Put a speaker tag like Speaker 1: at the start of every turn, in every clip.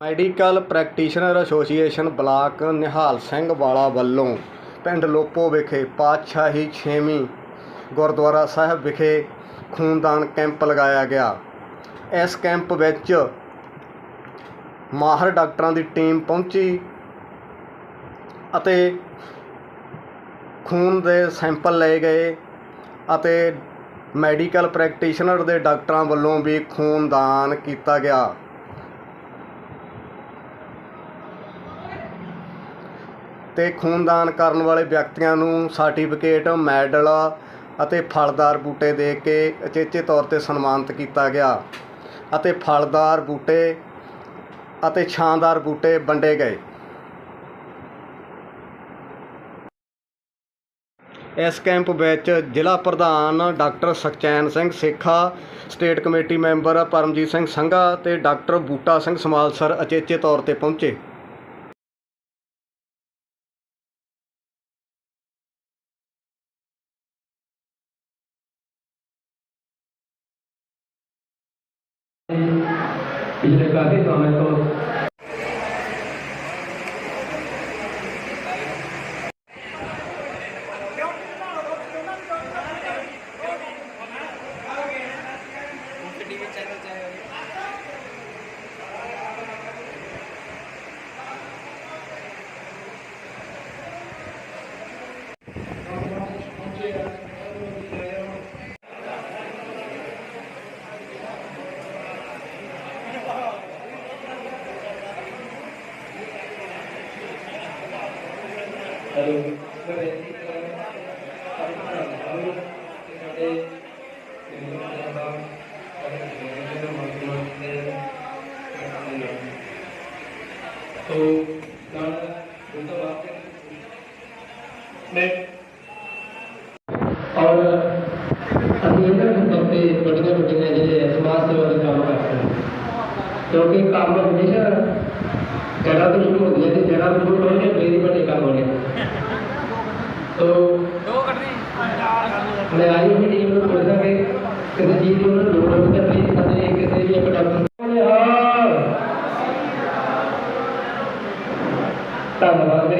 Speaker 1: Medical practitioner association block Nihal Singh Wala ਵੱਲੋਂ ਪਿੰਡ ਲੋਪੋ ਵਿਖੇ ਪਾਤਸ਼ਾਹੀ ਛੇਵੀਂ ਗੁਰਦੁਆਰਾ ਸਾਹਿਬ ਵਿਖੇ ਖੂਨਦਾਨ ਕੈਂਪ ਲਗਾਇਆ ਗਿਆ। ਇਸ ਕੈਂਪ ਵਿੱਚ ਮਾਹਰ ਡਾਕਟਰਾਂ ਦੀ ਟੀਮ ਪਹੁੰਚੀ ਅਤੇ ਖੂਨ ਦੇ ਸੈਂਪਲ ਲਏ ਗਏ ਅਤੇ ਮੈਡੀਕਲ ਪ੍ਰੈਕਟੀਸ਼ਨਰ ਦੇ ਡਾਕਟਰਾਂ ਵੱਲੋਂ ਵੀ ਖੂਨਦਾਨ ਕੀਤਾ ਗਿਆ। ਤੇ ਖੂਨਦਾਨ ਕਰਨ ਵਾਲੇ ਵਿਅਕਤੀਆਂ ਨੂੰ ਸਰਟੀਫਿਕੇਟ, ਮੈਡਲ ਅਤੇ ਫਲਦਾਰ ਬੂਟੇ ਦੇ ਕੇ ਅਚੇਚੇ ਤੌਰ ਤੇ ਸਨਮਾਨਿਤ ਕੀਤਾ ਗਿਆ ਅਤੇ ਫਲਦਾਰ ਬੂਟੇ ਅਤੇ ਛਾਂਦਾਰ ਬੂਟੇ ਵੰਡੇ ਗਏ। ਇਸ ਕੈਂਪ ਵਿੱਚ ਜ਼ਿਲ੍ਹਾ ਪ੍ਰਧਾਨ doctor Sukhchain Singh Sekha, state committee member Paramjit Singh Sangha ਤੇ ਡਾਕਟਰ ਬੂਟਾ ਸਿੰਘ ਸਮਾਲਸਰ ਅਚੇਚੇ ਤੌਰ ਤੇ ਪਹੁੰਚੇ।
Speaker 2: ਪਿਛਲੇ ਕਾਫੀ ਸਮੇਂ ਤੋਂ तो मैं ਔਰ ਅਸੀਂ ਇਹਨਾਂ ਦੇ ਉੱਤੇ ਵੱਡੀਆਂ ਵੱਡੀਆਂ ਜਿਹੜੇ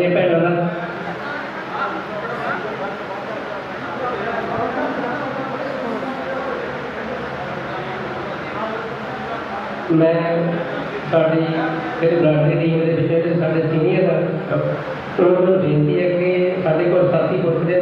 Speaker 2: ਧੰਨਵਾਦ ਭੈਣਾਂ ਦਾ ਮੈਂ ਸਾਡੀ ਜਿਹੜੇ ਬਲੱਡ ਟੀਮ ਦੇ ਵਿੱਚ ਸਾਡੇ ਸੀਨੀਅਰ ਉਹਨਾਂ ਨੂੰ ਬੇਨਤੀ ਹੈ ਕਿ ਸਾਡੇ ਕੋਲ ਸਾਥੀ ਪੁੱਛਦੇ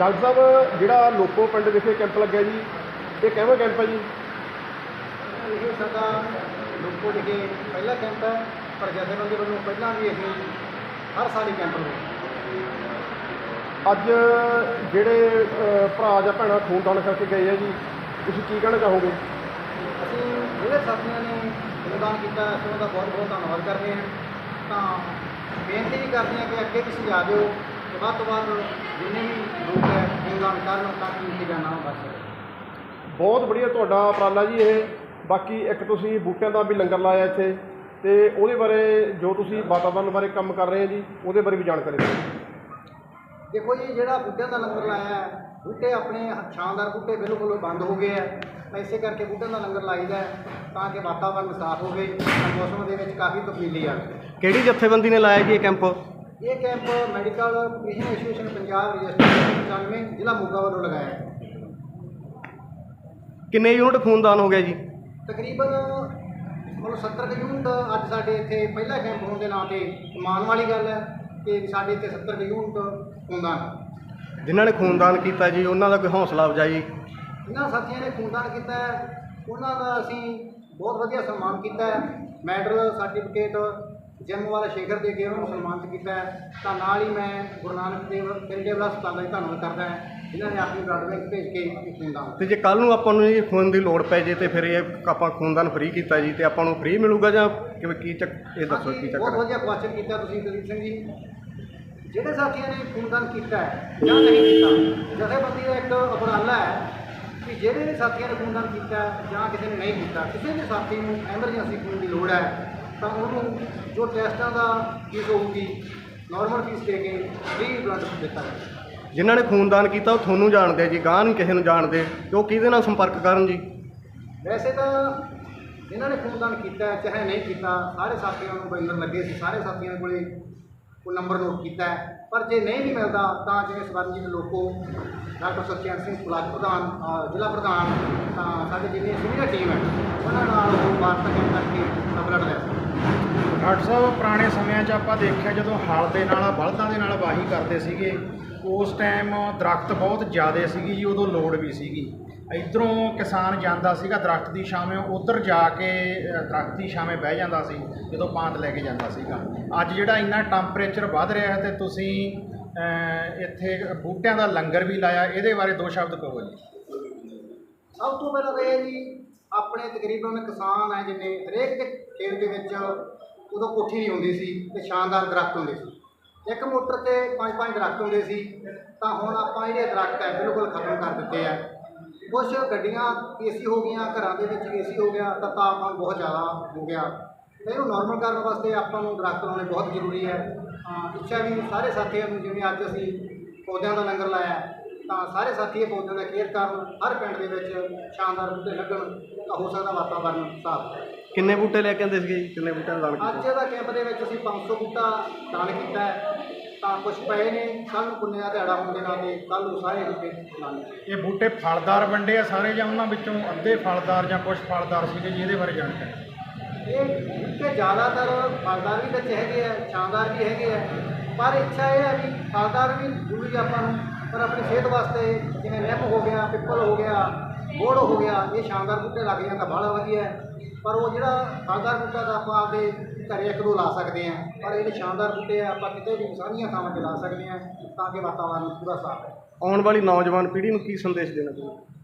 Speaker 3: ਡਾਕਟਰ ਸਾਹਿਬ ਜਿਹੜਾ ਲੋਕੋ ਪਿੰਡ ਵਿਖੇ ਕੈਂਪ ਲੱਗਿਆ ਜੀ ਇਹ ਕਿਹੜਾ ਕੈਂਪ ਹੈ ਜੀ?
Speaker 4: ਇਹ ਸਾਡਾ ਲੋਕੋ ਵਿਖੇ ਪਹਿਲਾ ਕੈਂਪ ਹੈ ਪਰ ਜਥੇਬੰਦੀ ਵੱਲੋਂ ਪਹਿਲਾਂ ਵੀ ਅਸੀਂ ਹਰ ਸਾਲ ਹੀ ਕੈਂਪ ਲਗਾਉਂਦੇ
Speaker 3: ਅੱਜ ਜਿਹੜੇ ਭਰਾ ਜਾਂ ਭੈਣਾਂ ਖੂਨਦਾਨ ਕਰਕੇ ਗਏ ਆ ਜੀ ਤੁਸੀਂ ਕੀ ਕਹਿਣਾ ਚਾਹੋਗੇ?
Speaker 4: ਅਸੀਂ ਜਿਹੜੇ ਸਾਥੀਆਂ ਨੇ ਖੂਨਦਾਨ ਕੀਤਾ ਅਸੀਂ ਉਹਦਾ ਬਹੁਤ ਬਹੁਤ ਧੰਨਵਾਦ ਕਰਦੇ ਹਾਂ। ਤਾਂ ਬੇਨਤੀ ਵੀ ਕਰਦੇ ਹਾਂ ਕਿ ਅੱਗੇ ਤੁਸੀਂ ਜਾ ਦਿਓ ਤੇ ਵੱਧ ਤੋਂ ਵੱਧ ਜਿੰਨੇ ਵੀ ਲੋਕ ਹੈ ਖੂਨਦਾਨ ਕਰਨ ਤਾਂ ਕਿ ਇਨਕੀ ਜਾਨਾਂ ਬਚ ਸਕੇ।
Speaker 3: ਬਹੁਤ ਵਧੀਆ ਤੁਹਾਡਾ ਉਪਰਾਲਾ ਜੀ ਇਹ। ਬਾਕੀ ਇੱਕ ਤੁਸੀਂ ਬੂਟਿਆਂ ਦਾ ਵੀ ਲੰਗਰ ਲਾਇਆ ਇੱਥੇ ਤੇ ਉਹਦੇ ਬਾਰੇ ਜੋ ਤੁਸੀਂ ਵਾਤਾਵਰਣ ਬਾਰੇ ਕੰਮ ਕਰ ਰਹੇ ਆ ਜੀ ਉਹਦੇ ਬਾਰੇ ਵੀ ਜਾਣਕਾਰੀ ਦਿਓ।
Speaker 4: ਦੇਖੋ ਜੀ ਜਿਹੜਾ ਬੂਟਿਆਂ ਦਾ ਲੰਗਰ ਲਾਇਆ ਹੈ ਬੂਟੇ ਆਪਣੇ ਸ਼ਾਨਦਾਰ ਬੂਟੇ ਬਿਲਕੁਲ ਬੰਦ ਹੋ ਗਏ ਆ ਇਸੇ ਕਰਕੇ ਬੂਟਿਆਂ ਦਾ ਲੰਗਰ ਲਾਈਦਾ ਹੈ ਤਾਂ ਕਿ ਵਾਤਾਵਰਨ ਸਾਫ਼ ਹੋਵੇ ਮੌਸਮ ਦੇ ਵਿੱਚ ਕਾਫੀ ਤਬਦੀਲੀ ਆਵੇ
Speaker 1: ਕਿਹੜੀ ਜਥੇਬੰਦੀ ਨੇ ਲਾਇਆ ਜੀ ਇਹ ਕੈਂਪ?
Speaker 4: ਇਹ ਕੈਂਪ ਮੈਡੀਕਲ ਪ੍ਰੀਸ਼ਨ ਐਸੋਸੀਏਸ਼ਨ ਪੰਜਾਬ ਰਜਿਸਟਰ 95 ਜ਼ਿਲ੍ਹਾ ਮੋਗਾ ਵੱਲੋਂ ਲਗਾਇਆ ਹੈ।
Speaker 1: ਕਿੰਨੇ ਯੂਨਿਟ ਖੂਨਦਾਨ ਹੋ ਗਿਆ ਜੀ?
Speaker 4: ਤਕਰੀਬਨ ਮਤਲਬ 70 ਕੁ ਯੂਨਿਟ ਅੱਜ ਸਾਡੇ ਇੱਥੇ ਪਹਿਲਾ ਕੈਂਪ ਹੋਣ ਦੇ ਨਾਂ ਤੇ ਮਾਣ ਵਾਲੀ ਗੱਲ ਹੈ ਕਿ ਸਾਡੇ ਇੱਥੇ 70 ਕੁ ਯੂਨਿਟ ਹੈ।
Speaker 1: ਜਿਨ੍ਹਾਂ ਨੇ ਖੂਨਦਾਨ ਕੀਤਾ ਜੀ ਉਹਨਾਂ ਦਾ ਕੋਈ ਹੌਸਲਾ ਅਫਜ਼ਾਈ?
Speaker 4: ਜਿਨ੍ਹਾਂ ਸਾਥੀਆਂ ਨੇ ਖੂਨਦਾਨ ਕੀਤਾ ਹੈ ਉਹਨਾਂ ਦਾ ਅਸੀਂ ਬਹੁਤ ਵਧੀਆ ਸਨਮਾਨ ਕੀਤਾ ਹੈ। ਮੈਡਲ ਸਰਟੀਫਿਕੇਟ ਜਨਮ ਵਾਲਾ ਸ਼ੇਖਰ ਦੇ ਕੇ ਉਹਨਾਂ ਨੂੰ ਸਨਮਾਨਿਤ ਕੀਤਾ ਹੈ। ਤਾਂ ਨਾਲ ਹੀ ਮੈਂ ਗੁਰੂ ਨਾਨਕ ਦੇਵ ਚੈਰੀਟੇਬਲ ਹਸਪਤਾਲ ਦਾ ਵੀ ਧੰਨਵਾਦ ਕਰਦਾ ਹਾਂ। ਜਿਨ੍ਹਾਂ ਨੇ ਆਪਣੀ ਬਲੱਡ ਬੈਂਕ ਭੇਜ ਕੇ ਇਹ ਖੂਨਦਾਨ
Speaker 1: ਤੇ ਜੇ ਕੱਲ ਨੂੰ ਆਪਾਂ ਨੂੰ ਜੀ ਖੂਨ ਦੀ ਲੋੜ ਪੈ ਜੇ ਤੇ ਫਿਰ ਇਹ ਆਪਾਂ ਖੂਨਦਾਨ ਫ੍ਰੀ ਕੀਤਾ ਜੀ ਤੇ ਆਪਾਂ ਨੂੰ ਫ੍ਰੀ ਮਿਲੂਗਾ ਜਾਂ ਕਿਵੇਂ ਕੀ ਚੱਕ ਇਹ ਦੱਸੋ ਕੀ
Speaker 4: ਬਹੁਤ
Speaker 1: ਚੱਕਰ ਹੈ?
Speaker 4: ਵਧੀਆ ਕੁਐਸਚਨ ਕੀਤਾ ਤੁਸੀਂ ਦਲੀਪ ਸਿੰਘ ਜੀ। ਜਿਹੜੇ ਸਾਥੀਆਂ ਨੇ ਖੂਨਦਾਨ ਕੀਤਾ ਹੈ ਜਾਂ ਨਹੀਂ ਕੀਤਾ ਜਥੇਬੰਦੀ ਦਾ ਇੱਕ ਉਪਰਾਲਾ ਹੈ ਕਿ ਜਿਹੜੇ ਵੀ ਸਾਥੀਆਂ ਨੇ ਖੂਨਦਾਨ ਕੀਤਾ ਜਾਂ ਕਿਸੇ ਨੇ ਨਹੀਂ ਕੀਤਾ ਕਿਸੇ ਵੀ ਸਾਥੀ ਨੂੰ ਐਮਰਜੈਂਸੀ ਖੂਨ ਦੀ ਲੋੜ ਹੈ ਤਾਂ ਉਹਨੂੰ ਜੋ ਟੈਸਟਾਂ ਦਾ ਫੀਸ ਹੋਊਗੀ ਨਾਰਮਲ ਫੀਸ ਦੇ ਕੇ ਫ੍ਰੀ ਬਲੱਡ ਦਿੱਤਾ ਜਾਵੇ
Speaker 1: ਜਿਨ੍ਹਾਂ ਨੇ ਖੂਨਦਾਨ ਕੀਤਾ ਉਹ ਤੁਹਾਨੂੰ ਜਾਣਦੇ ਆ ਜੀ ਗਾਂ ਨਹੀਂ ਕਿਸੇ ਨੂੰ ਜਾਣਦੇ ਤੇ ਉਹ ਕਿਹਦੇ ਨਾਲ ਸੰਪਰਕ ਕਰਨ ਜੀ?
Speaker 4: ਵੈਸੇ ਤਾਂ ਜਿਨ੍ਹਾਂ ਨੇ ਖੂਨਦਾਨ ਕੀਤਾ ਹੈ, ਚਾਹੇ ਨਹੀਂ ਕੀਤਾ ਸਾਰੇ ਸਾਥੀਆਂ ਨੂੰ ਬੈਨਰ ਲੱਗੇ ਸੀ ਸਾਰੇ ਸਾਥੀਆਂ ਕੋਲੇ ਉਹ ਨੰਬਰ ਨੋਟ ਕੀਤਾ ਹੈ। ਪਰ ਜੇ ਨਹੀਂ ਵੀ ਮਿਲਦਾ ਤਾਂ ਜਿਵੇਂ ਸਵਰਨਜੀਤ ਲੋਕੋ ਡਾਕਟਰ ਸਤਿਆਨ ਸਿੰਘ ਬਲਾਕ ਪ੍ਰਧਾਨ ਅ, ਜ਼ਿਲ੍ਹਾ ਪ੍ਰਧਾਨ ਤਾਂ ਸਾਡੇ ਜਿੰਨੀ ਸੀਨੀਅਰ ਟੀਮ ਹੈ ਉਹਨਾਂ ਨਾਲ ਉਹ ਵਾਰਤਾ ਕਰਕੇ ਬਲੱਡ ਲੈ ਸਕਦੇ
Speaker 5: ਡਾਕਟਰ ਸਾਹਿਬ ਪੁਰਾਣੇ ਸਮਿਆਂ 'ਚ ਆਪਾਂ ਦੇਖਿਆ ਜਦੋਂ ਹਲ ਦੇ ਨਾਲ ਬਲਦਾਂ ਦੇ ਨਾਲ ਵਾਹੀ ਕਰਦੇ ਸੀਗੇ ਉਸ ਟਾਈਮ ਦਰਖਤ ਬਹੁਤ ਜ਼ਿਆਦੇ ਸੀਗੀ ਜੀ ਉਦੋਂ ਲੋੜ ਵੀ ਸੀਗੀ। ਇਧਰੋਂ ਕਿਸਾਨ ਜਾਂਦਾ ਸੀਗਾ ਦਰਖਤ ਦੀ ਛਾਵੇਂ ਉਧਰ ਜਾ ਕੇ ਅ, ਦਰਖਤ ਦੀ ਛਾਵੇਂ ਬਹਿ ਜਾਂਦਾ ਸੀ ਜਦੋਂ ਪਾਂਤ ਲੈ ਕੇ ਜਾਂਦਾ ਸੀਗਾ। ਅੱਜ ਜਿਹੜਾ ਇੰਨਾ ਟੈਂਪਰੇਚਰ ਵੱਧ ਰਿਹਾ ਹੈ ਤੇ ਤੁਸੀਂ ਇੱਥੇ ਬੂਟਿਆਂ ਦਾ ਲੰਗਰ ਵੀ ਲਾਇਆ ਇਹਦੇ ਬਾਰੇ ਦੋ ਸ਼ਬਦ ਕਹੋ ਜੀ।
Speaker 4: ਸਭ ਤੋਂ ਪਹਿਲਾਂ ਤਾਂ ਇਹ ਜੀ ਆਪਣੇ ਤਕਰੀਬਨ ਕਿਸਾਨ ਹੈ ਜਿੰਨੇ ਹਰੇਕ ਖੇਤ ਦੇ ਵਿੱਚ ਉਦੋਂ ਕੋਠੀ ਨਹੀਂ ਹੁੰਦੀ ਸੀ ਤੇ ਸ਼ਾਨਦਾਰ ਦਰਖਤ ਹੁੰਦੇ ਸੀ। ਇੱਕ ਮੋਟਰ ਤੇ ਪੰਜ ਪੰਜ ਦਰਖਤ ਹੁੰਦੇ ਸੀ, ਤਾਂ ਹੁਣ ਆਪਾਂ ਜਿਹੜੇ ਦਰਖਤ ਹੈ, ਬਿਲਕੁਲ ਖਤਮ ਕਰ ਦਿੱਤੇ ਆ। ਕੁਝ ਗੱਡੀਆਂ ਏਸੀ ਹੋ ਗਈਆਂ, ਘਰਾਂ ਦੇ ਵਿੱਚ ਏਸੀ ਹੋ ਗਿਆ, ਤਾਂ ਤਾਪਮਾਨ ਬਹੁਤ ਜ਼ਿਆਦਾ ਹੋ ਗਿਆ। ਇਹਨੂੰ ਨਾਰਮਲ ਕਰਨ ਵਾਸਤੇ ਆਪਾਂ ਨੂੰ ਦਰਖਤ ਲਾਉਣੇ ਬਹੁਤ ਜ਼ਰੂਰੀ ਹੈ। ਇੱਛਾ ਵੀ ਸਾਰੇ ਸਾਥੀਆਂ ਨੂੰ, ਜਿਵੇਂ ਅੱਜ ਅਸੀਂ ਪੌਦਿਆਂ ਦਾ ਲੰਗਰ ਲਾਇਆ, ਤਾਂ ਸਾਰੇ ਸਾਥੀ ਇਹ ਪੌਦਿਆਂ ਦਾ ਕੇਅਰ ਕਰਨ, ਹਰ ਪਿੰਡ ਦੇ ਵਿੱਚ ਸ਼ਾਨਦਾਰ ਬੂਟੇ ਲੱਗਣ, ਤਾਂ ਹੋ ਸਕਦਾ ਵਾਤਾਵਰਨ ਸਾਫ਼
Speaker 1: ਕਿੰਨੇ ਬੂਟੇ ਲੈ ਕੇ ਆਂਦੇ ਸੀਗੇ ਜੀ? ਕਿੰਨੇ ਬੂਟਿਆਂ ਦਾ ਦਾਨ
Speaker 4: ਅੱਜ
Speaker 1: ਕੀਤਾ
Speaker 4: ਦਾ ਕੈਂਪ ਦੇ ਵਿੱਚ ਅਸੀਂ 500 ਬੂਟਾ ਦਾਨ ਕੀਤਾ ਹੈ। ਤਾਂ ਕੁਝ ਪਏ ਨੇ ਕੱਲ੍ਹ ਨੂੰ ਪੁੰਨਿਆ ਦਿਹਾੜਾ ਹੋਣ ਦੇ ਨਾਤੇ ਕੱਲ੍ਹ ਨੂੰ ਸਾਰੇ ਬੂਟੇ ਲਾਣੇ
Speaker 5: ਇਹ ਬੂਟੇ ਫਲਦਾਰ ਵੰਡੇ ਆ ਸਾਰੇ ਜਾਂ ਉਹਨਾਂ ਵਿੱਚੋਂ ਅੱਧੇ ਫਲਦਾਰ ਜਾਂ ਕੁਝ ਫਲਦਾਰ ਸੀਗੇ ਜੀ ਇਹਦੇ ਬਾਰੇ ਜਾਣਕਾਰੀ?
Speaker 4: ਇਹ ਬੂਟੇ ਜ਼ਿਆਦਾਤਰ ਫਲਦਾਰ ਵੀ ਵਿੱਚ ਹੈਗੇ ਆ ਸ਼ਾਨਦਾਰ ਵੀ ਹੈਗੇ ਆ। ਪਰ ਇੱਛਾ ਇਹ ਹੈ ਵੀ ਫਲਦਾਰ ਵੀ ਜ਼ਰੂਰੀ ਆਪਾਂ ਨੂੰ। ਪਰ ਆਪਣੀ ਸਿਹਤ ਵਾਸਤੇ ਜਿਵੇਂ ਨਿੰਮ ਹੋ ਗਿਆ ਪਿੱਪਲ ਹੋ ਗਿਆ ਬੋੜ ਹੋ ਗਿਆ ਇਹ ਸ਼ਾਨਦਾਰ ਬੂਟੇ ਲੱਗ ਜਾਣ ਤਾਂ ਬੜਾ ਵਧੀਆ ਹੈ। ਪਰ ਉਹ ਜਿਹੜਾ ਫਲਦਾਰ ਬੂਟਾ ਤਾਂ ਆਪਾਂ ਆਪਦੇ ਘਰੇ ਇੱਕ ਦੋ ਲਾ ਸਕਦੇ ਹਾਂ। ਪਰ ਇਹ ਸ਼ਾਨਦਾਰ ਬੂਟੇ ਆ ਆਪਾਂ ਕਿਤੇ ਵੀ ਸਾਰੀਆਂ ਥਾਵਾਂ ਤੇ ਲਾ ਸਕਦੇ ਹਾਂ ਤਾਂ ਕਿ ਵਾਤਾਵਰਨ ਪੂਰਾ ਸਾਫ਼ ਹੈ
Speaker 1: ਆਉਣ ਵਾਲੀ ਨੌਜਵਾਨ ਪੀੜ੍ਹੀ ਨੂੰ ਕੀ ਸੰਦੇਸ਼ ਦੇਣਾ ਚਾਹੁੰਦੇ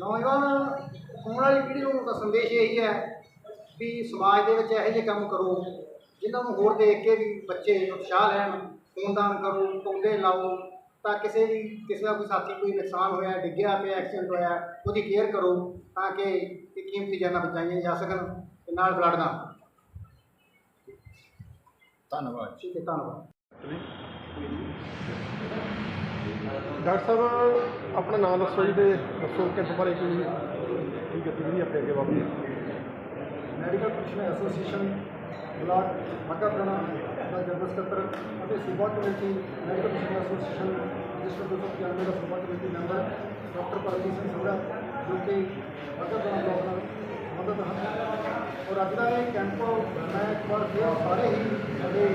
Speaker 4: ਨੌਜਵਾਨ ਆਉਣ ਵਾਲੀ ਪੀੜ੍ਹੀ ਨੂੰ ਤਾਂ ਸੰਦੇਸ਼ ਇਹੀ ਹੈ ਵੀ ਸਮਾਜ ਦੇ ਵਿੱਚ ਇਹੋ ਜਿਹੇ ਕੰਮ ਕਰੋ ਜਿਨ੍ਹਾਂ ਨੂੰ ਹੋਰ ਦੇਖ ਕੇ ਵੀ ਬੱਚੇ ਉਤਸ਼ਾਹ ਲੈਣ ਖੂਨਦਾਨ ਕਰੋ ਪੌਦੇ ਲਾਓ ਤਾਂ ਕਿਸੇ ਵੀ ਕਿਸੇ ਦਾ ਕੋਈ ਸਾਥੀ ਕੋਈ ਨੁਕਸਾਨ ਹੋਇਆ ਡਿੱਗਿਆ ਪਿਆ ਐਕਸੀਡੈਂਟ ਹੋਇਆ ਉਹਦੀ ਕੇਅਰ ਕਰੋ ਤਾਂ ਕਿ ਇਹ ਕੀਮਤੀ ਜਾਨਾਂ ਬਚਾਈਆਂ ਜਾ ਸਕਣ ਤੇ ਨਾਲ ਬਲੱਡ ਦਾ
Speaker 5: ਧੰਨਵਾਦ
Speaker 4: ਠੀਕ ਹੈ ਧੰਨਵਾਦ।
Speaker 3: ਡਾਕਟਰ ਸਾਹਿਬ ਆਪਣਾ ਨਾਮ ਦੱਸੋ ਜੀ ਤੇ ਦੱਸੋ ਕਿਸ ਬਾਰੇ ਕੀ ਕੀ ਗਤੀਵਿਧੀ ਆਪਣੇ ਅੱਗੇ ਵਾਪਰੀ।
Speaker 4: Medical professional association block Makkapurana ਦਾ ਜਨਰਲ ਸਕੱਤਰ ਅਤੇ ਸੂਬਾ ਕਮੇਟੀ ਮੈਡੀਕਲ ਪ੍ਰੋਫੈਸ਼ਨਲ ਐਸੋਸੀਏਸ਼ਨ ਜਿਸ ਵਿੱਚ 295 ਦਾ ਸੂਬਾ committee member doctor Paramjit Singh Sora ਜੋ ਕਿ ਮੱਕਾਪੁਰਾਣਾ ਬਲਾਕ ਨਾਲ ਮਦਦ ਹਨ ਔਰ ਅੱਜ ਦਾ ਇਹ ਕੈਂਪ ਮੈਂ ਇੱਕ ਵਾਰ ਫਿਰ ਸਾਰੇ ਹੀ ਸਾਡੇ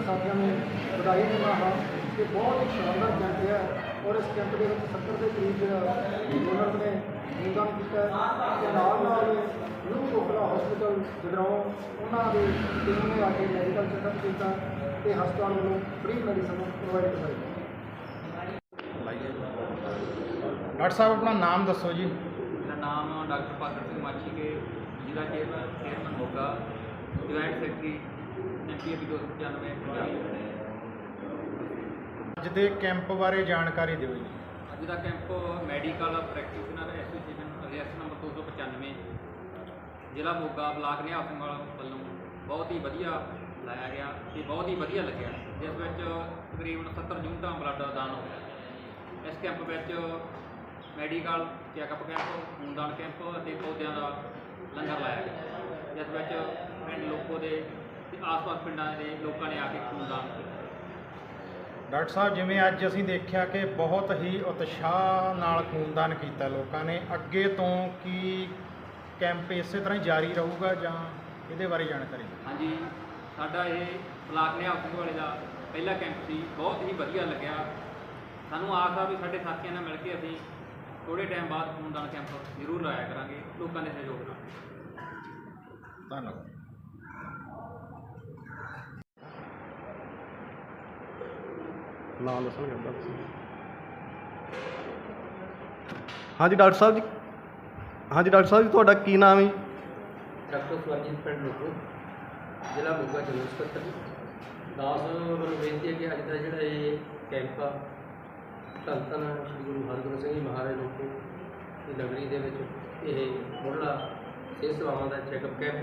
Speaker 4: ਸਾਥੀਆਂ ਨੂੰ ਵਧਾਈ ਦਿੰਦਾ ਹਾਂ ਕਿ ਬਹੁਤ ਹੀ ਸ਼ਾਨਦਾਰ ਕੈਂਪ ਹੈ ਔਰ ਇਸ ਕੈਂਪ ਦੇ ਵਿੱਚ 70 ਦੇ ਕਰੀਬ ਡੋਨਰ ਨੇ ਯੋਗਦਾਨ ਕੀਤਾ ਹੈ ਤੇ ਨਾਲ ਨਾਲ ਨਿਊ ਕੋਕਲਾ ਹਸਪੀਟਲ ਜਗਰਾਉਂ ਉਹਨਾਂ ਦੇ ਟੀਮ ਨੇ ਆ ਕੇ ਮੈਡੀਕਲ ਚੈੱਕਅਪ ਕੀਤਾ ਤੇ ਹਸਪਤਾਲ ਵੱਲੋਂ ਫ੍ਰੀ ਮੈਡੀਸਨ ਪ੍ਰੋਵਾਈਡ ਕਰਵਾਈ।
Speaker 5: ਡਾਕਟਰ ਸਾਹਿਬ ਆਪਣਾ ਨਾਮ ਦੱਸੋ ਜੀ।
Speaker 2: ਮੇਰਾ ਨਾਮ ਡਾਕਟਰ ਪਾਤਰ ਸਿੰਘ ਮਾਛੀ ਕੇ ਜ਼ਿਲ੍ਹਾ chairman chairman Moga joint secretary MPA 295 Punjab
Speaker 5: ਅੱਜ ਦੇ ਕੈਂਪ ਬਾਰੇ ਜਾਣਕਾਰੀ ਦਿਓ ਜੀ।
Speaker 2: ਅੱਜ ਦਾ ਕੈਂਪ ਮੈਡੀਕਲ ਪ੍ਰੈਕਟੀਸ਼ਨਰ ਐਸੋਸੀਏਸ਼ਨ ਰਿਆਸਤ ਨੰਬਰ 295 ਜ਼ਿਲ੍ਹਾ ਮੋਗਾ, ਬਲਾਕ ਨਿਹਾਲ ਸਿੰਘ ਵੱਲੋਂ ਬਹੁਤ ਹੀ ਵਧੀਆ ਲਾਇਆ ਗਿਆ ਤੇ ਬਹੁਤ ਹੀ ਵਧੀਆ ਲੱਗਿਆ। ਜਿਸ ਵਿੱਚ ਤਕਰੀਬਨ 70 ਯੂਨਿਟਾਂ ਬਲੱਡ ਦਾਨ ਹੋਇਆ ਇਸ ਕੈਂਪ ਵਿੱਚ ਮੈਡੀਕਲ ਚੈੱਕਅਪ ਕੈਂਪ, ਖੂਨਦਾਨ ਕੈਂਪ ਅਤੇ ਪੌਦਿਆਂ ਦਾ ਲੰਗਰ ਲਾਇਆ ਗਿਆ। ਜਿਸ ਵਿੱਚ ਪਿੰਡ ਲੋਕੋ ਦੇ ਤੇ ਆਸ-ਪਾਸ ਪਿੰਡਾਂ ਦੇ ਲੋਕਾਂ ਨੇ ਆ ਕੇ ਖੂਨਦਾਨ ਕੀਤਾ।
Speaker 5: ਡਾਕਟਰ ਸਾਹਿਬ ਜਿਵੇਂ ਅੱਜ ਅਸੀਂ ਦੇਖਿਆ ਕਿ ਬਹੁਤ ਹੀ ਉਤਸ਼ਾਹ ਨਾਲ ਖੂਨਦਾਨ ਕੀਤਾ ਲੋਕਾਂ ਨੇ ਅੱਗੇ ਤੋਂ ਕੀ ਕੈਂਪ ਇਸੇ ਤਰ੍ਹਾਂ ਹੀ ਜਾਰੀ ਰਹੂਗਾ ਜਾਂ ਇਹਦੇ ਬਾਰੇ ਜਾਣਕਾਰੀ।
Speaker 2: ਹਾਂਜੀ ਸਾਡਾ ਇਹ ਬਲਾਕ ਨਿਹਾਲ ਸਿੰਘ ਵਾਲੇ ਦਾ ਪਹਿਲਾ ਕੈਂਪ ਸੀ ਬਹੁਤ ਹੀ ਵਧੀਆ ਲੱਗਿਆ। ਸਾਨੂੰ ਆਸ ਆ ਵੀ ਸਾਡੇ ਸਾਥੀਆਂ ਨਾਲ ਮਿਲ ਕੇ ਅਸੀਂ ਥੋੜੇ ਟਾਈਮ ਬਾਅਦ ਖੂਨਦਾਨ ਕੈਂਪ ਜ਼ਰੂਰ ਲਾਇਆ ਕਰਾਂਗੇ ਲੋਕਾਂ ਦੇ ਸਹਿਯੋਗ ਨਾਲ।
Speaker 5: ਧੰਨਵਾਦ।
Speaker 1: ਨਾਮ ਦੱਸਣਗੇ ਅੱਧਾ ਤੁਸੀਂ। ਹਾਂਜੀ, ਡਾਕਟਰ ਸਾਹਿਬ ਜੀ। ਹਾਂਜੀ, ਡਾਕਟਰ ਸਾਹਿਬ ਜੀ, ਤੁਹਾਡਾ ਕੀ ਨਾਮ ਹੈ ਜੀ?
Speaker 2: ਡਾਕਟਰ ਸਵਰਜੀਤ ਪਿੰਡ ਲੋਕੋ ਜ਼ਿਲ੍ਹਾ ਮੋਗਾ ਜਨਰਲ ਸਕੱਤਰ ਦਾਸ ਵੱਲੋਂ ਬੇਨਤੀ ਹੈ ਕਿ ਅੱਜ ਦਾ ਜਿਹੜਾ ਇਹ ਕੈਂਪ ਆ ਧੰਨ ਧੰਨ ਸ੍ਰੀ ਗੁਰੂ ਹਰਗੋਬਿੰਦ ਸਿੰਘ ਜੀ ਮਹਾਰਾਜ ਲੋਕੋ ਦੀ ਨਗਰੀ ਦੇ ਵਿੱਚ ਇਹ ਮੁੱਢਲਾ ਸਿਹਤ ਸੇਵਾਵਾਂ ਦਾ ਚੈੱਕਅਪ ਕੈਂਪ,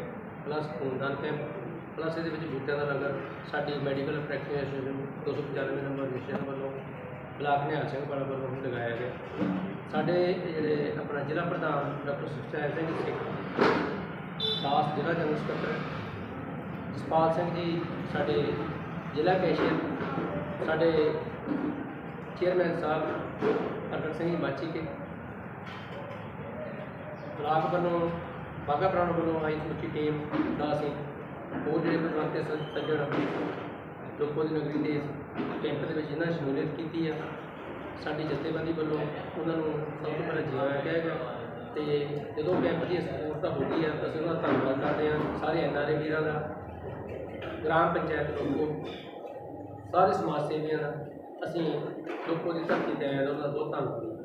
Speaker 2: ਪਲੱਸ ਖੂਨਦਾਨ ਕੈਂਪ ਪਲੱਸ ਇਹਦੇ ਵਿੱਚ ਬੂਟਿਆਂ ਦਾ ਲੰਗਰ ਸਾਡੀ ਮੈਡੀਕਲ ਪ੍ਰੈਕਟਿਸ ਐਸੋਸੀਏਸ਼ਨ 295 ਨੰਬਰ ਵਿਸ਼ਿਆਂ ਵੱਲੋਂ ਬਲਾਕ ਨਿਹਾਲ ਸਿੰਘ ਵਾਲਾ ਵੱਲੋਂ ਲਗਾਇਆ ਗਿਆ। ਸਾਡੇ ਜਿਹੜੇ ਆਪਣਾ ਜ਼ਿਲ੍ਹਾ ਪ੍ਰਧਾਨ ਡਾਕਟਰ ਸੁਖਚੈਨ ਸਿੰਘ ਸਿੱਖ, ਦਾਸ ਜ਼ਿਲ੍ਹਾ ਜਨਰਲ ਸਕੱਤਰ, ਜਸਪਾਲ ਸਿੰਘ ਜੀ ਸਾਡੇ ਜ਼ਿਲ੍ਹਾ ਕੈਸ਼ੀਅਰ, ਸਾਡੇ ਚੇਅਰਮੈਨ ਸਾਹਿਬ ਪ੍ਰਗਟ ਸਿੰਘ ਜੀ ਮਾਚੀ ਕੇ ਬਲਾਕ ਵੱਲੋਂ ਬਾਗਾ ਪ੍ਰਾਣ ਵੱਲੋਂ ਆਈ ਸਮੁੱਚੀ ਟੀਮ ਦਾ ਅਸੀਂ ਹੋਰ ਜਿਹੜੇ ਪ੍ਰਬੰਧਕ ਸ- ਸੱਜਣ ਲੋਕੋ ਦੀ ਨਗਰੀ ਦੇ ਕੈਂਪ ਦੇ ਵਿੱਚ ਇਹਨਾਂ ਸ਼ਮੂਲੀਅਤ ਕੀਤੀ ਆ। ਸਾਡੀ ਜਥੇਬੰਦੀ ਵੱਲੋਂ ਉਹਨਾਂ ਨੂੰ ਸਭ ਤੋਂ ਪਹਿਲਾਂ ਜਿਵਾਇਆ ਕਹੇਗਾ ਤੇ ਜਦੋਂ ਕੈਂਪ ਦੀ ਸਫਲਤਾ ਹੋ ਗਈ ਆ ਤਾਂ ਅਸੀਂ ਉਹਨਾਂ ਦਾ ਧੰਨਵਾਦ ਕਰਦੇ ਹਾਂ, ਸਾਰੇ ਐਨਆਰਏ ਵੀਰਾਂ ਦਾ, ਗ੍ਰਾਮ ਪੰਚਾਇਤ ਲੋਕੋ, ਸਾਰੇ ਸਮਾਜ ਸੇਵੀਆਂ ਦਾ, ਅਸੀਂ ਲੋਕੋ ਦੀ ਧਰਤੀ ਤੇ ਆਏ ਉਹਨਾਂ ਦਾ ਬਹੁਤ ਧੰਨਵਾਦ।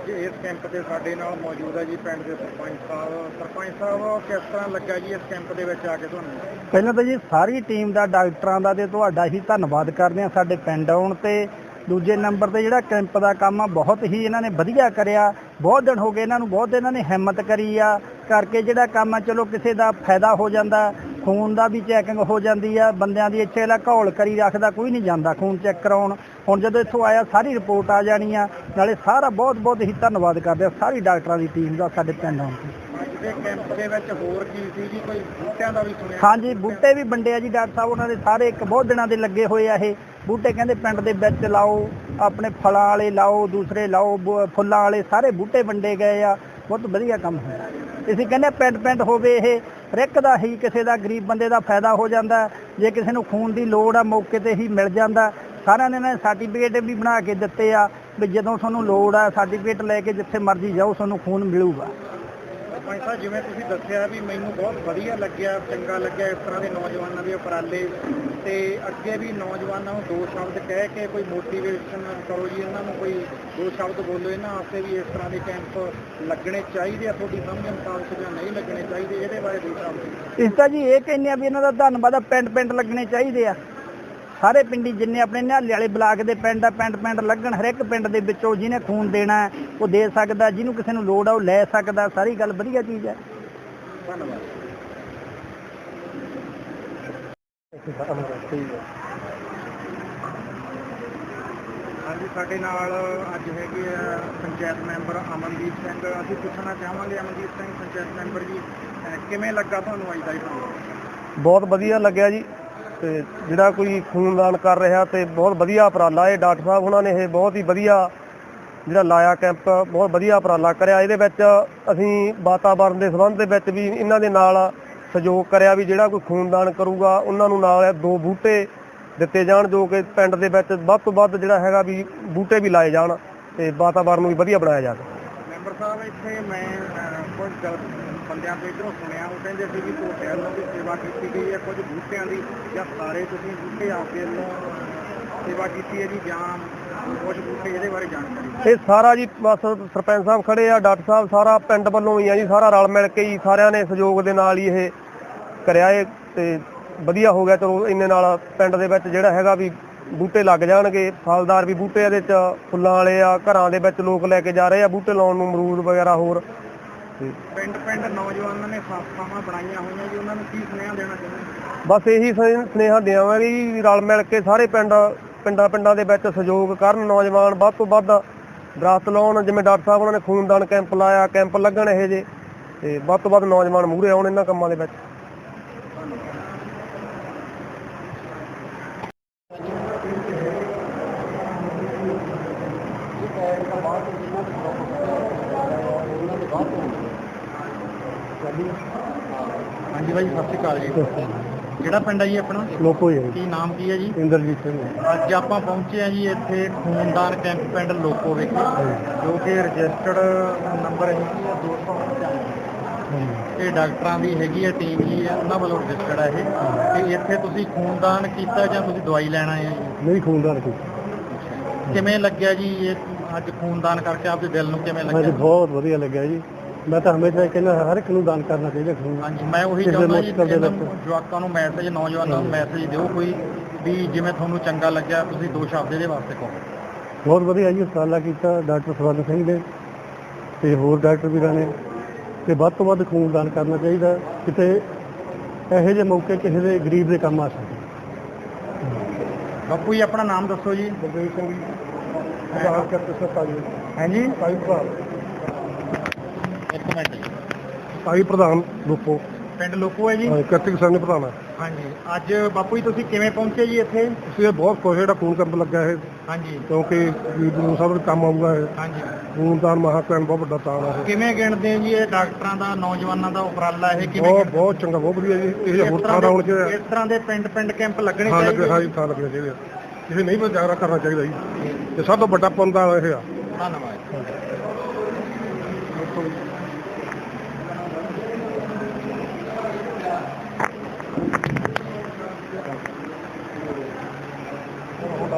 Speaker 6: ਅੱਜ ਇਸ ਕੈਂਪ ਤੇ ਸਾਡੇ ਨਾਲ ਮੌਜੂਦ ਹੈ ਜੀ ਪਿੰਡ ਦੇ ਸਰਪੰਚ ਸਾਹਿਬ। ਸਰਪੰਚ ਸਾਹਿਬ, ਕਿਸ ਤਰ੍ਹਾਂ ਲੱਗਾ ਜੀ ਇਸ ਕੈਂਪ ਦੇ ਵਿੱਚ ਆ ਕੇ ਤੁਹਾਨੂੰ?
Speaker 7: ਪਹਿਲਾਂ ਤਾਂ ਜੀ ਸਾਰੀ ਟੀਮ ਦਾ, ਡਾਕਟਰਾਂ ਦਾ ਤੇ ਤੁਹਾਡਾ ਹੀ ਧੰਨਵਾਦ ਕਰਦੇ ਹਾਂ ਸਾਡੇ ਪਿੰਡ ਆਉਣ ਤੇ। ਦੂਜੇ ਨੰਬਰ ਤੇ ਜਿਹੜਾ ਕੈਂਪ ਦਾ ਕੰਮ ਆ, ਬਹੁਤ ਹੀ ਇਹਨਾਂ ਨੇ ਵਧੀਆ ਕਰਿਆ। ਬਹੁਤ ਦਿਨ ਹੋ ਗਏ ਇਹਨਾਂ ਨੂੰ, ਬਹੁਤ ਇਹਨਾਂ ਨੇ ਹਿੰਮਤ ਕਰੀ ਆ। ਕਰਕੇ ਜਿਹੜਾ ਕੰਮ ਆ, ਚਲੋ ਕਿਸੇ ਦਾ ਫਾਇਦਾ ਹੋ ਜਾਂਦਾ, ਖੂਨ ਦਾ ਵੀ ਚੈਕਿੰਗ ਹੋ ਜਾਂਦੀ ਆ। ਬੰਦਿਆਂ ਦੀ ਇੱਥੇ ਲਾ ਘੋਲ ਕਰੀ ਰੱਖਦਾ, ਕੋਈ ਨਹੀਂ ਜਾਂਦਾ ਖੂਨ ਚੈੱਕ ਕਰਾਉਣ। ਹੁਣ ਜਦੋਂ ਇੱਥੋਂ ਆਇਆ ਸਾਰੀ ਰਿਪੋਰਟ ਆ ਜਾਣੀ ਆ। ਨਾਲੇ ਸਾਰਾ ਬਹੁਤ ਬਹੁਤ ਹੀ ਧੰਨਵਾਦ ਕਰਦੇ ਆ ਸਾਰੀ ਡਾਕਟਰਾਂ ਦੀ ਟੀਮ ਦਾ ਸਾਡੇ ਪਿੰਡ ਆਉਣ ਤੇ।
Speaker 6: ਅੱਜ ਦੇ ਕੈਂਪ ਦੇ ਵਿੱਚ ਹੋਰ ਕੀ ਸੀ ਜੀ? ਕੋਈ ਬੂਟਿਆਂ ਦਾ ਵੀ ਸੁਣਿਆ?
Speaker 7: ਹਾਂਜੀ ਬੂਟੇ ਵੀ ਵੰਡੇ ਆ ਜੀ ਡਾਕਟਰ ਸਾਹਿਬ ਉਹਨਾਂ ਦੇ ਸਾਰੇ ਇੱਕ ਬਹੁਤ ਦਿਨਾਂ ਦੇ ਲੱਗੇ ਹੋਏ ਆ ਇਹ। ਬੂਟੇ ਕਹਿੰਦੇ ਪਿੰਡ ਦੇ ਵਿੱਚ ਲਾਓ ਆਪਣੇ ਫਲਾਂ ਵਾਲੇ ਲਾਓ ਦੂਸਰੇ ਲਾਓ ਫੁੱਲਾਂ ਵਾਲੇ ਸਾਰੇ ਬੂਟੇ ਵੰਡੇ ਗਏ ਆ। ਬਹੁਤ ਵਧੀਆ ਕੰਮ ਹੋਇਆ। ਅਸੀਂ ਕਹਿੰਦੇ ਪਿੰਡ ਪਿੰਡ ਹੋਵੇ ਇਹ ਰਿਕ ਦਾ ਹੀ ਕਿਸੇ ਦਾ ਗਰੀਬ ਬੰਦੇ ਦਾ ਫਾਇਦਾ ਹੋ ਜਾਂਦਾ। ਜੇ ਕਿਸੇ ਨੂੰ ਖੂਨ ਦੀ ਲੋੜ ਆ ਮੌਕੇ ਤੇ ਹੀ ਮਿਲ ਜਾਂਦਾ। ਸਾਰਿਆਂ ਨੇ ਨੇ ਸਰਟੀਫਿਕੇਟ ਵੀ ਬਣਾ ਕੇ ਦਿੱਤੇ ਆ ਵੀ ਜਦੋਂ ਤੁਹਾਨੂੰ ਲੋੜ ਆ ਸਰਟੀਫਿਕੇਟ ਲੈ ਕੇ ਜਿੱਥੇ ਮਰਜ਼ੀ ਜਾਓ ਤੁਹਾਨੂੰ ਖੂਨ ਮਿਲੂਗਾ।
Speaker 6: ਸਰਪੰਚ ਸਾਹਿਬ ਜਿਵੇਂ ਤੁਸੀਂ ਦੱਸਿਆ ਵੀ ਮੈਨੂੰ ਬਹੁਤ ਵਧੀਆ ਲੱਗਿਆ ਚੰਗਾ ਲੱਗਿਆ ਇਸ ਤਰ੍ਹਾਂ ਦੇ ਨੌਜਵਾਨਾਂ ਦੇ ਉਪਰਾਲੇ। ਤੇ ਅੱਗੇ ਵੀ ਨੌਜਵਾਨਾਂ ਨੂੰ ਦੋ ਸ਼ਬਦ ਕਹਿ ਕੇ ਕੋਈ ਮੋਟੀਵੇਸ਼ਨ ਕਰੋ ਜੀ ਇਹਨਾਂ ਨੂੰ ਕੋਈ ਦੋ ਸ਼ਬਦ ਬੋਲੋ ਇਹਨਾਂ ਵਾਸਤੇ ਵੀ ਇਸ ਤਰ੍ਹਾਂ ਦੇ ਕੈਂਪ ਲੱਗਣੇ ਚਾਹੀਦੇ ਆ ਤੁਹਾਡੀ ਸਮਝ ਮੁਤਾਬਕ ਜਾਂ ਨਹੀਂ ਲੱਗਣੇ ਚਾਹੀਦੇ ਇਹਦੇ ਬਾਰੇ ਦੋ ਸ਼ਬਦ।
Speaker 7: ਇਸ ਤਾਂ ਜੀ ਇਹ ਕਹਿੰਦੇ ਆ ਵੀ ਇਹਨਾਂ ਦਾ ਧੰਨਵਾਦ ਪਿੰਡ ਪਿੰਡ ਲੱਗਣੇ ਚਾਹੀਦੇ ਆ। ਸਾਰੇ ਪਿੰਡੀ ਜਿੰਨੇ ਆਪਣੇ ਨਿਹਾਲੇ ਵਾਲੇ ਬਲਾਕ ਦੇ ਪਿੰਡ ਆ ਪਿੰਡ ਪਿੰਡ ਲੱਗਣ ਹਰ ਇੱਕ ਪਿੰਡ ਦੇ ਵਿੱਚੋਂ ਜਿਹਨੇ ਖੂਨ ਦੇਣਾ ਉਹ ਦੇ ਸਕਦਾ ਜਿਹਨੂੰ ਕਿਸੇ ਨੂੰ ਲੋੜ ਆ ਉਹ ਲੈ ਸਕਦਾ ਸਾਰੀ ਗੱਲ ਵਧੀਆ ਚੀਜ਼ ਹੈ।
Speaker 6: ਧੰਨਵਾਦ ਹਾਂਜੀ ਸਾਡੇ ਨਾਲ ਅੱਜ ਹੈਗੇ ਆ ਪੰਚਾਇਤ ਮੈਂਬਰ ਅਮਨਦੀਪ ਸਿੰਘ। ਅਸੀਂ ਪੁੱਛਣਾ ਚਾਹਾਂਗੇ ਅਮਨਦੀਪ ਸਿੰਘ ਪੰਚਾਇਤ ਮੈਂਬਰ ਜੀ ਕਿਵੇਂ ਲੱਗਾ ਤੁਹਾਨੂੰ ਅੱਜ ਦਾ ਇਹ
Speaker 7: ਬਹੁਤ ਵਧੀਆ ਲੱਗਿਆ ਜੀ। ਤੇ ਜਿਹੜਾ ਕੋਈ ਖੂਨਦਾਨ ਕਰ ਰਿਹਾ ਤੇ ਬਹੁਤ ਵਧੀਆ ਉਪਰਾਲਾ ਇਹ ਡਾਕਟਰ ਸਾਹਿਬ ਉਹਨਾਂ ਨੇ ਇਹ ਬਹੁਤ ਹੀ ਵਧੀਆ
Speaker 8: ਜਿਹੜਾ ਲਾਇਆ ਕੈਂਪ, ਬਹੁਤ ਵਧੀਆ ਉਪਰਾਲਾ ਕਰਿਆ। ਇਹਦੇ ਵਿੱਚ ਅਸੀਂ ਵਾਤਾਵਰਣ ਦੇ ਸੰਬੰਧ ਦੇ ਵਿੱਚ ਵੀ ਇਹਨਾਂ ਦੇ ਨਾਲ ਸਹਿਯੋਗ ਕਰਿਆ ਵੀ ਜਿਹੜਾ ਕੋਈ ਖੂਨਦਾਨ ਕਰੂਗਾ, ਉਹਨਾਂ ਨੂੰ ਨਾਲ ਦੋ ਬੂਟੇ ਦਿੱਤੇ ਜਾਣ ਜੋ ਕਿ ਪਿੰਡ ਦੇ ਵਿੱਚ ਵੱਧ ਤੋਂ ਵੱਧ ਜਿਹੜਾ ਹੈਗਾ ਵੀ ਬੂਟੇ ਵੀ ਲਾਏ ਜਾਣ ਤੇ ਵਾਤਾਵਰਣ ਨੂੰ ਵੀ ਵਧੀਆ ਬਣਾਇਆ ਜਾਵੇ।
Speaker 6: ਮੈਂਬਰ ਸਾਹਿਬ, ਇੱਥੇ ਮੈਂ ਕੁਝ ਬੰਦਿਆਂ ਤੋਂ ਇਧਰੋਂ ਸੁਣਿਆ, ਉਹ ਕਹਿੰਦੇ ਸੀ ਵੀ ਤੁਹਾਡੇ ਵੱਲੋਂ ਵੀ ਸੇਵਾ ਕੀਤੀ ਗਈ ਹੈ, ਕੁਝ ਬੂਟਿਆਂ ਦੀ ਜਾਂ ਸਾਰੇ ਤੁਸੀਂ ਬੂਟੇ ਆਪਦੇ ਵੱਲੋਂ ਸੇਵਾ ਕੀਤੀ ਹੈ ਜੀ, ਜਾਂ ਕੁਝ ਬੂਟੇ ਇਹਦੇ ਬਾਰੇ ਜਾਣਕਾਰੀ
Speaker 8: ਇਹ ਸਾਰਾ ਜੀ, ਬਸ ਸਰਪੰਚ ਸਾਹਿਬ ਖੜੇ ਆ, ਡਾਕਟਰ ਸਾਹਿਬ ਸਾਰਾ ਪਿੰਡ ਵੱਲੋਂ ਹੀ ਆ ਜੀ, ਸਾਰਾ ਰਲ ਮਿਲ ਕੇ ਹੀ ਸਾਰਿਆਂ ਨੇ ਸਹਿਯੋਗ ਦੇ ਨਾਲ ਹੀ ਇਹ ਕਰਿਆ ਇਹ ਤੇ ਵਧੀਆ ਹੋ ਗਿਆ, ਚਲੋ ਇੰਨੇ ਨਾਲ ਪਿੰਡ ਦੇ ਵਿੱਚ ਜਿਹੜਾ ਹੈਗਾ ਵੀ ਬੂਟੇ ਲੱਗ ਜਾਣਗੇ, ਫਲਦਾਰ ਵੀ ਬੂਟੇ ਇਹਦੇ ਚ ਫੁੱਲਾਂ ਵਾਲੇ ਆ, ਘਰਾਂ ਦੇ ਵਿੱਚ ਲੋਕ ਲੈ ਕੇ ਜਾ ਰਹੇ ਆ, ਬੂਟੇ ਲਾਉਣ ਨੂੰ ਅਮਰੂਦ ਵਗੈਰਾ ਹੋਰ।
Speaker 6: ਪਿੰਡ ਪਿੰਡ ਨੌਜਵਾਨਾਂ ਨੇ ਸੰਸਥਾਵਾਂ ਬਣਾਈਆਂ ਹੋਈਆਂ ਜੀ ਉਹਨਾਂ ਨੂੰ ਕੀ ਸੁਨੇਹਾ ਦੇਣਾ ਚਾਹੁੰਦੇ
Speaker 8: ਬਸ ਇਹੀ ਸੁਨੇ- ਸੁਨੇਹਾ ਦੇਵਾਂਗੇ ਜੀ ਰਲ ਮਿਲ ਕੇ ਸਾਰੇ ਪਿੰਡ ਪਿੰਡਾਂ ਪਿੰਡਾਂ ਦੇ ਵਿੱਚ ਸਹਿਯੋਗ ਕਰਨ ਨੌਜਵਾਨ ਵੱਧ ਤੋਂ ਵੱਧ ਦਰਖਤ ਲਾਉਣ ਜਿਵੇਂ ਡਾਕਟਰ ਸਾਹਿਬ ਉਹਨਾਂ ਨੇ ਖੂਨਦਾਨ ਕੈਂਪ ਲਾਇਆ ਕੈਂਪ ਲੱਗਣ ਇਹ ਜੇ ਤੇ ਵੱਧ ਤੋਂ ਵੱਧ ਨੌਜਵਾਨ ਮੂਹਰੇ ਆਉਣ ਇਹਨਾਂ ਕੰਮਾਂ ਦੇ ਵਿੱਚ।
Speaker 6: ਹਾਂਜੀ ਬਾਈ ਸਤਿ ਸ਼੍ਰੀ ਅਕਾਲ ਜੀ। ਕਿਹੜਾ ਪਿੰਡ ਹੈ ਜੀ ਆਪਣਾ?
Speaker 8: ਲੋਕੋ ਹੀ
Speaker 6: ਕੀ ਨਾਮ ਕੀ ਹੈ ਜੀ?
Speaker 8: ਇੰਦਰਜੀਤ ਸਿੰਘ
Speaker 6: ਅੱਜ ਆਪਾਂ ਪਹੁੰਚੇ ਆ ਜੀ ਇੱਥੇ ਖੂਨਦਾਨ ਕੈਂਪ ਪਿੰਡ ਲੋਕੋ ਵਿਖੇ ਜੋ। ਕਿ ਰਜਿਸਟਰਡ ਨੰਬਰ ਹੈਗੀ ਆ 295 ਇਹ ਡਾਕਟਰਾਂ ਦੀ ਹੈਗੀ ਹੈ ਟੀਮ ਜੀ ਉਹਨਾਂ ਵੱਲੋਂ ਰਜਿਸਟਰਡ ਹੈ ਇਹ ਤੇ ਇੱਥੇ ਤੁਸੀਂ ਖੂਨਦਾਨ ਕੀਤਾ ਜਾਂ ਤੁਸੀਂ ਦਵਾਈ ਲੈਣ ਆਏ ਆ ਜੀ?
Speaker 8: ਨਹੀਂ ਖੂਨਦਾਨ ਕੀ
Speaker 6: ਕਿਵੇਂ ਲੱਗਿਆ ਜੀ ਇਹ ਅੱਜ ਖੂਨਦਾਨ ਕਰਕੇ ਆਪਦੇ ਦਿਲ ਨੂੰ ਕਿਵੇਂ ਲੱਗਿਆ?
Speaker 8: ਬਹੁਤ ਵਧੀਆ ਲੱਗਿਆ ਜੀ। ਮੈਂ ਤਾਂ ਹਮੇਸ਼ਾ ਕਹਿੰਦਾ ਹਰ ਇੱਕ ਨੂੰ ਦਾਨ ਕਰਨਾ ਚਾਹੀਦਾ ਖੂਨ
Speaker 6: ਹਾਂਜੀ ਮੈਂ ਉਹੀ
Speaker 8: ਕਿਸੇ
Speaker 6: ਚਾਹੁੰਦਾ ਜੀ
Speaker 8: ਮੁਸ਼ਕਲ ਦੇ
Speaker 6: ਇਹਨਾਂ
Speaker 8: ਵਿੱਚ।
Speaker 6: ਨੂੰ ਜਵਾਕਾਂ ਨੂੰ ਮੈਸੇਜ ਨੌਜਵਾਨਾਂ ਨੂੰ ਮੈਸੇਜ ਦਿਓ ਕੋਈ ਵੀ ਜਿਵੇਂ ਤੁਹਾਨੂੰ ਚੰਗਾ ਲੱਗਿਆ ਤੁਸੀਂ ਦੋ ਸ਼ਬਦ ਇਹਦੇ ਵਾਸਤੇ ਕਹੋ।
Speaker 8: ਬਹੁਤ ਵਧੀਆ ਜੀ ਉਪਰਾਲਾ ਕੀਤਾ ਡਾਕਟਰ ਸਵਰਨ ਸਿੰਘ ਨੇ ਤੇ ਹੋਰ ਡਾਕਟਰ ਵੀਰਾਂ ਨੇ। ਤੇ ਵੱਧ ਤੋਂ ਵੱਧ ਖੂਨਦਾਨ ਕਰਨਾ ਚਾਹੀਦਾ ਕਿਤੇ ਇਹੋ ਜਿਹੇ ਮੌਕੇ ਕਿਸੇ ਦੇ ਗਰੀਬ ਦੇ ਕੰਮ ਆ ਸਕੇ
Speaker 6: ਬਾਪੂ ਜੀ ਆਪਣਾ ਨਾਮ ਦੱਸੋ ਜੀ।
Speaker 8: ਬਲਦੇਵ ਸਿੰਘ ਜੀ ਆਧਾਰ ਕਰਕੇ ਸਰਕਾਰੀ
Speaker 6: ਹਾਂਜੀ।
Speaker 8: ਸਾਈ ਪ੍ਰਧਾਨ
Speaker 6: ਇੱਕ ਮਿੰਟ ਜੀ।
Speaker 8: ਸਾਈ ਪ੍ਰਧਾਨ ਰੂਪੋ
Speaker 6: ਪਿੰਡ ਲੋਕੋ ਹੈ ਜੀ?
Speaker 8: ਕਾਰਤਿਕ ਸਿੰਘ ਪ੍ਰਧਾਨ ਹੈ
Speaker 6: ਹਾਂਜੀ। ਅੱਜ ਬਾਪੂ ਜੀ ਤੁਸੀਂ ਕਿਵੇਂ ਪਹੁੰਚੇ ਜੀ ਇੱਥੇ?
Speaker 8: ਅਸੀਂ ਇਹ ਬਹੁਤ ਖੁਸ਼ ਹਾਂ ਜਿਹੜਾ ਖੂਨ ਕੈਂਪ ਲੱਗਾ ਹੈ
Speaker 6: ਹਾਂਜੀ।
Speaker 8: ਕਿਉਂਕਿ ਵੀਰ ਨੂੰ ਸਭ ਦੇ ਕੰਮ ਆਊਗਾ ਇਹ।
Speaker 6: ਹਾਂਜੀ।
Speaker 8: ਖੂਨਦਾਨ ਮਹਾਕੈਂਪ ਬਹੁਤ ਵੱਡਾ ਤਾਣ ਹੈ
Speaker 6: ਕਿਵੇਂ ਗਿਣਦੇ ਜੀ ਇਹ ਡਾਕਟਰਾਂ ਦਾ ਨੌਜਵਾਨਾਂ ਦਾ ਉਪਰਾਲਾ ਇਹ ਕਿਵੇਂ
Speaker 8: ਬਹੁਤ? ਬਹੁਤ ਚੰਗਾ ਬਹੁਤ ਵਧੀਆ ਜੀ। ਇਹ
Speaker 6: ਇਸ
Speaker 8: ਹੋਰ
Speaker 6: ਤਰ੍ਹਾਂ
Speaker 8: ਥਾਂ
Speaker 6: ਦੇ
Speaker 8: ਚ
Speaker 6: ਇਸ ਤਰ੍ਹਾਂ ਦੇ ਪਿੰਡ ਪਿੰਡ ਕੈਂਪ ਲੱਗਣੇ
Speaker 8: ਲੱਗੇ
Speaker 6: ਚਾਹੀਦੇ
Speaker 8: ਹਾਂ ਜੀ ਥਾਂ ਲੱਗਣਾ ਚਾਹੀਦਾ ਕਿਸੇ ਨਹੀਂ ਪਰ ਜਾਗਰਾ ਕਰਨਾ ਚਾਹੀਦਾ ਜੀ। ਤੇ ਸਭ ਤੋਂ ਵੱਡਾ ਪੰਦਾ ਇਹ ਆ।
Speaker 6: ਧੰਨਵਾਦ।